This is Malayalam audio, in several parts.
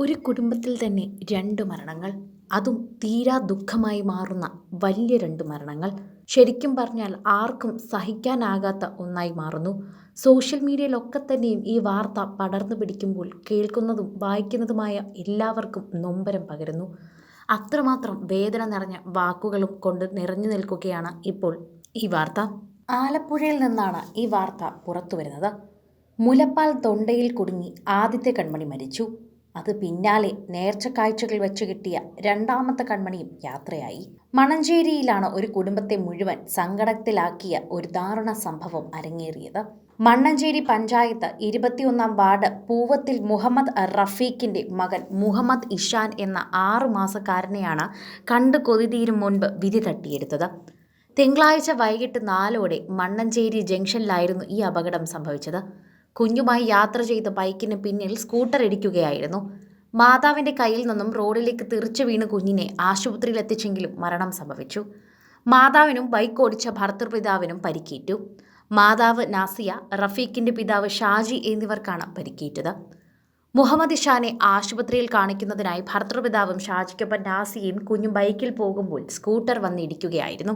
ഒരു കുടുംബത്തിൽ തന്നെ രണ്ട് മരണങ്ങൾ അതും തീരാ ദുഃഖമായി മാറുന്ന വലിയ രണ്ട് മരണങ്ങൾ. ശരിക്കും പറഞ്ഞാൽ ആർക്കും സഹിക്കാനാകാത്ത ഒന്നായി മാറുന്നു. സോഷ്യൽ മീഡിയയിലൊക്കെ തന്നെയും ഈ വാർത്ത പടർന്നു പിടിക്കുമ്പോൾ കേൾക്കുന്നതും വായിക്കുന്നതുമായ എല്ലാവർക്കും നൊമ്പരം പകരുന്നു. അത്രമാത്രം വേദന നിറഞ്ഞ വാക്കുകളും കൊണ്ട് നിറഞ്ഞു നിൽക്കുകയാണ് ഇപ്പോൾ ഈ വാർത്ത. ആലപ്പുഴയിൽ നിന്നാണ് ഈ വാർത്ത പുറത്തു വരുന്നത് മുലപ്പാൽ തൊണ്ടയിൽ കുടുങ്ങി ആദ്യത്തെ കൺമണി മരിച്ചു. അത് പിന്നാലെ നേർച്ചക്കാഴ്ചകൾ വെച്ച് കിട്ടിയ രണ്ടാമത്തെ കൺമണിയും യാത്രയായി. മണഞ്ചേരിയിലാണ് ഒരു കുടുംബത്തെ മുഴുവൻ സങ്കടത്തിലാക്കിയ ഒരു ദാരുണ സംഭവം അരങ്ങേറിയത്. മണ്ണഞ്ചേരി പഞ്ചായത്ത് ഇരുപത്തിയൊന്നാം വാർഡ് പൂവത്തിൽ മുഹമ്മദ് റഫീഖിന്റെ മകൻ മുഹമ്മദ് ഇഷാൻ എന്ന ആറു മാസക്കാരനെയാണ് കണ്ട് കൊതിതീരും മുൻപ് വിധി തട്ടിയെടുത്തത്. തിങ്കളാഴ്ച വൈകിട്ട് നാലോടെ മണ്ണഞ്ചേരി ജംഗ്ഷനിലായിരുന്നു ഈ അപകടം സംഭവിച്ചത്. കുഞ്ഞുമായി യാത്ര ചെയ്ത ബൈക്കിന് പിന്നിൽ സ്കൂട്ടർ ഇടിക്കുകയായിരുന്നു. മാതാവിന്റെ കയ്യിൽ നിന്നും റോഡിലേക്ക് തെറിച്ചു വീണ് കുഞ്ഞിനെ ആശുപത്രിയിൽ എത്തിച്ചെങ്കിലും മരണം സംഭവിച്ചു. മാതാവിനും ബൈക്ക് ഓടിച്ച ഭർത്തൃപിതാവിനും പരിക്കേറ്റു. മാതാവ് നാസിയ റഫീഖിന്റെ പിതാവ് ഷാജി എന്നിവർക്കാണ് പരിക്കേറ്റത്. മുഹമ്മദ് ഇഷാനെ ആശുപത്രിയിൽ കാണിക്കുന്നതിനായി ഭർത്തൃപിതാവും ഷാജിക്കൊപ്പം നാസിയും കുഞ്ഞും ബൈക്കിൽ പോകുമ്പോൾ സ്കൂട്ടർ വന്നിടിക്കുകയായിരുന്നു.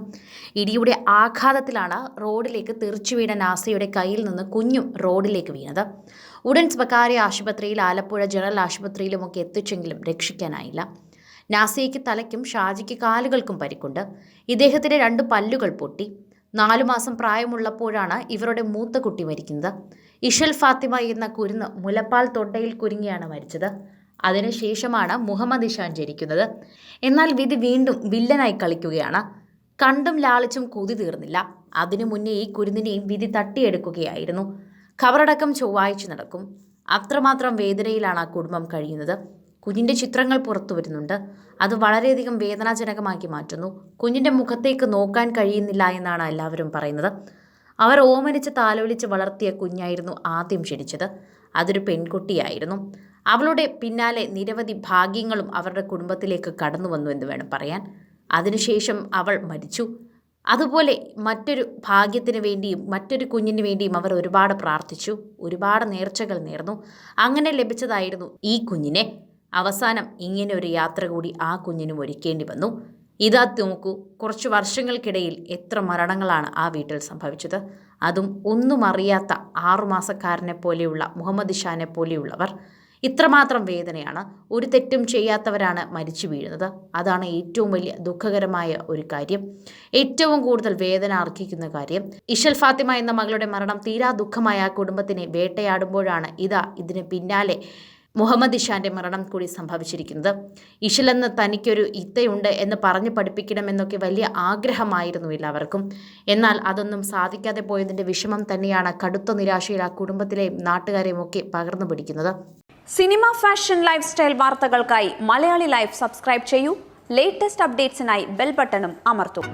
ഇടിയുടെ ആഘാതത്തിലാണ് റോഡിലേക്ക് തെറിച്ചു വീണ നാസിയുടെ കയ്യിൽ നിന്ന് കുഞ്ഞും റോഡിലേക്ക് വീണത്. ഉടൻ സ്വകാര്യ ആശുപത്രിയിൽ ആലപ്പുഴ ജനറൽ ആശുപത്രിയിലുമൊക്കെ എത്തിച്ചെങ്കിലും രക്ഷിക്കാനായില്ല. നാസിയയ്ക്ക് തലയ്ക്കും ഷാജിക്ക് കാലുകൾക്കും പരിക്കുണ്ട്. ഇദ്ദേഹത്തിന്റെ രണ്ട് പല്ലുകൾ പൊട്ടി. നാലു മാസം പ്രായമുള്ളപ്പോഴാണ് ഇവരുടെ മൂത്ത കുട്ടി മരിക്കുന്നത്. ഇഷൽ ഫാത്തിമ എന്ന കുരുന്ന് മുലപ്പാൽ തൊണ്ടയിൽ കുരുങ്ങിയാണ് മരിച്ചത്. അതിനുശേഷമാണ് മുഹമ്മദ് ഇഷാൻ ജനിക്കുന്നത്. എന്നാൽ വിധി വീണ്ടും വില്ലനായി കളിക്കുകയാണ്. കണ്ടും ലാളിച്ചും കൊതി തീർന്നില്ല. അതിനു മുന്നേ ഈ കുരുന്നിനെയും വിധി തട്ടിയെടുക്കുകയായിരുന്നു. ഖബറടക്കം ചൊവ്വാഴ്ച നടക്കും. അത്രമാത്രം വേദനയിലാണ് ആ കുടുംബം കഴിയുന്നത്. കുഞ്ഞിന്റെ ചിത്രങ്ങൾ പുറത്തു വരുന്നുണ്ട്. അത് വളരെയധികം വേദനാജനകമാക്കി മാറ്റുന്നു. കുഞ്ഞിന്റെ മുഖത്തേക്ക് നോക്കാൻ കഴിയുന്നില്ല എന്നാണ് എല്ലാവരും പറയുന്നത്. അവർ ഓമനിച്ച് താലോലിച്ച് വളർത്തിയ കുഞ്ഞായിരുന്നു ആദ്യം ക്ഷണിച്ചത് അതൊരു പെൺകുട്ടിയായിരുന്നു. അവളുടെ പിന്നാലെ നിരവധി ഭാഗ്യങ്ങളും അവരുടെ കുടുംബത്തിലേക്ക് കടന്നു വന്നു എന്ന് വേണം പറയാൻ. അതിനുശേഷം അവൾ മരിച്ചു. അതുപോലെ മറ്റൊരു ഭാഗ്യത്തിന് വേണ്ടിയും മറ്റൊരു കുഞ്ഞിന് വേണ്ടിയും അവർ ഒരുപാട് പ്രാർത്ഥിച്ചു. ഒരുപാട് നേർച്ചകൾ നേർന്നു. അങ്ങനെ ലഭിച്ചതായിരുന്നു ഈ കുഞ്ഞിനെ. അവസാനം ഇങ്ങനെ ഒരു യാത്ര കൂടി ആ കുഞ്ഞിനും ഒരുക്കേണ്ടി വന്നു. ഇതാ നോക്കൂ കുറച്ച് വർഷങ്ങൾക്കിടയിൽ എത്ര മരണങ്ങളാണ് ആ വീട്ടിൽ സംഭവിച്ചത്. അതും ഒന്നും അറിയാത്ത ആറുമാസക്കാരനെ പോലെയുള്ള മുഹമ്മദ് ഷാനെ പോലെയുള്ളവർ. ഇത്രമാത്രം വേദനയാണ്. ഒരു തെറ്റും ചെയ്യാത്തവരാണ് മരിച്ചു വീഴുന്നത്. അതാണ് ഏറ്റവും വലിയ ദുഃഖകരമായ ഒരു കാര്യം. ഏറ്റവും കൂടുതൽ വേദന അർഹിക്കുന്ന കാര്യം. ഇഷൽ ഫാത്തിമ എന്ന മകളുടെ മരണം തീരാ ദുഃഖമായ ആ കുടുംബത്തിനെ വേട്ടയാടുമ്പോഴാണ് ഇതാ ഇതിന് പിന്നാലെ മുഹമ്മദ് ഇഷാന്റെ മരണം കൂടി സംഭവിച്ചിരിക്കുന്നത്. ഇഷലെന്ന് തനിക്കൊരു ഇത്തയുണ്ട് എന്ന് പറഞ്ഞു പഠിപ്പിക്കണമെന്നൊക്കെ വലിയ ആഗ്രഹമായിരുന്നു എല്ലാവർക്കും. എന്നാൽ അതൊന്നും സാധിക്കാതെ പോയതിന്റെ വിഷമം തന്നെയാണ് കടുത്ത നിരാശയിൽ ആ കുടുംബത്തിലെയും നാട്ടുകാരെയും ഒക്കെ പകർന്നു പിടിക്കുന്നത്. സിനിമ ഫാഷൻ ലൈഫ് സ്റ്റൈൽ വാർത്തകൾക്കായി മലയാളി ലൈഫ് സബ്സ്ക്രൈബ് ചെയ്യൂ. ലേറ്റസ്റ്റ് അപ്ഡേറ്റ്സിനായി ബെൽ ബട്ടണും അമർത്തും.